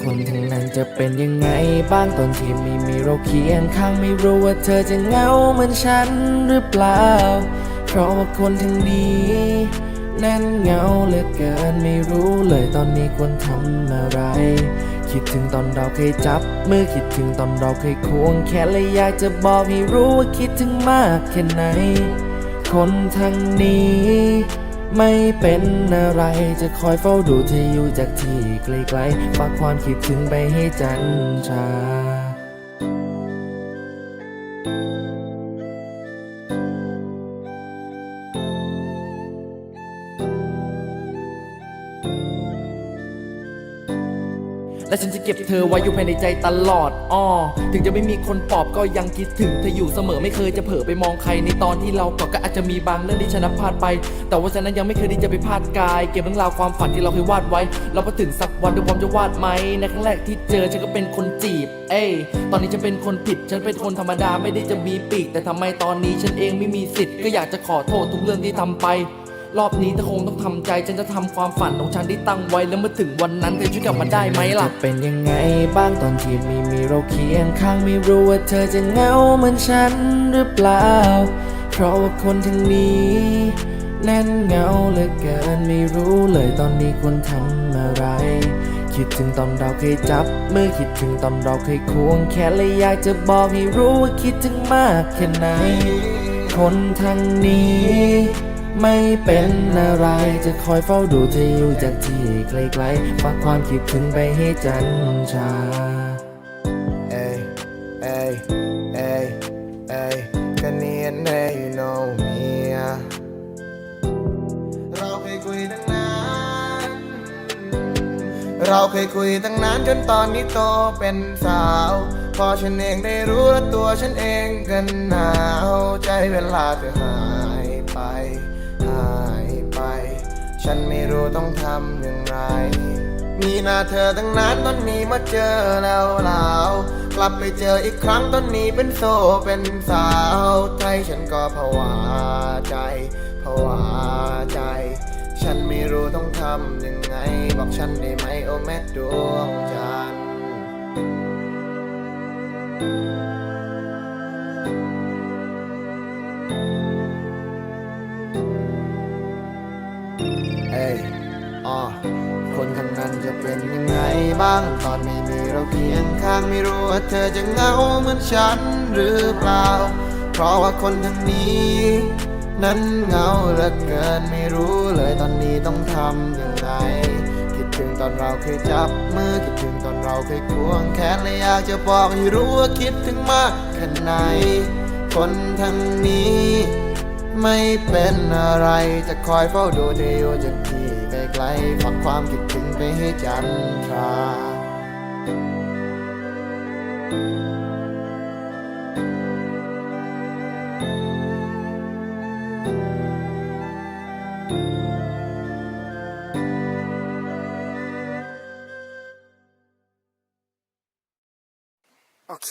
คนทั้งนั้นจะเป็นยังไงบ้างตอนที่ไม่มีเราเคียงข้างไม่รู้ว่าเธอจะเหงาเหมือนฉันหรือเปล่า เพราะว่าคนทั้งนี้นั้นเหงาเหลือเกินไม่รู้เลยตอนนี้ควรทำอะไร คิดถึงตอนเราเคยจับมือคิดถึงตอนเราเคยควงแขนและอยากจะบอกให้รู้ว่าคิดถึงมากแค่ไหน คนทางนี้ ไม่เป็นอะไรจะคอยเฝ้าดูเธออยู่จากที่ไกลๆฝากความคิดถึงไปให้จันทรา และฉันจะเก็บเธอไว้อยู่ภายในใจตลอดอ้อถึงจะไม่มีคนปอบก็ยังคิดถึงเธออยู่เสมอไม่เคยจะเผลอไปมองใครในตอนที่เรากอดก็อาจจะมีบางเรื่องที่ฉันพลาดไป แต่ว่าฉันนั้นยังไม่เคยที่จะไปพลาดกาย เก็บเรื่องราวความฝันที่เราเคยวาดไว้ เราพอถึงสักวันด้วยความจะวาดไหมในครั้งแรกที่เจอฉันก็เป็นคนจีบ เอ้ยตอนนี้ฉันเป็นคนผิดฉันเป็นคนธรรมดาไม่ได้จะมีปีก แต่ทำไมตอนนี้ฉันเองไม่มีสิทธิ์ก็อยากจะขอโทษทุกเรื่องที่ทำไป รอบนี้เธอคงต้องทำใจ ฉันจะทำความฝันของฉันที่ตั้งไว้แล้วเมื่อถึงวันนั้นเธอช่วยกลับมาได้ไหมล่ะเป็นยังไงบ้างตอนที่ม่มีเราเคียงข้างไม่รู้ว่าเธอจะเหงาเหมือนฉันหรือเปล่า เพราะว่าคนทั้งนี้แนั้นเหงาเหลือเกินไม่รู้เลยตอนนี้ควรทำอะไร คิดถึงตอนเราเคยจับมือคิดถึงตอนเราเคยควงแขนและอยากจะบอกให้รู้ว่าคิดถึงมากแค่ไหน คนทางนี้ ไม่เป็นอะไรจะคอยเฝ้าดูเธออยู่จากที่ไกลๆฝากความคิดถึงไปให้จันทรา Ay, ay, ay, ay, kanina na you know me อะเราเคยคุยตั้งนาน เราเคยคุยตั้งนานจนตอนนี้โตเป็นสาว พอฉันเองได้รู้ตัวฉันเองกันหนาว ใจเวลาเธอหายไป ฉันไม่รู้ต้องทำอย่างไร มีหน้าเธอตั้งนานตอนนี้มาเจอแล้วลากลับไปเจออีกครั้งตอนนี้เป็นโซเป็นสาวใจฉันก็ผวาใจผวาใจ ฉันไม่รู้ต้องทำยังไง บอกฉันได้ไหมโอแม่ดวงจันทร์ เอ้ยอ๋อคนข้างนั้นจะเป็นยังไงบ้างตอนไม่มีเราเคียงข้างไม่รู้ว่าเธอจะเหงาเหมือนฉันหรือเปล่า เพราะว่าคนทางนี้ นั้นเหงาเหลือเกินไม่รู้เลยตอนนี้ต้องทำย่างไรคิดถึงตอนเราเคยจับมือคิดถึงตอนเราเคยควงแขนและอยากจะบอกให้รู้ว่าคิดถึงมากแค่ไหนคนทางนี้ ไม่เป็นอะไร จะคอยเฝ้าดูเธออยู่จากที่ไกลๆฝากความคิดถึงไปให้จันทราโอเค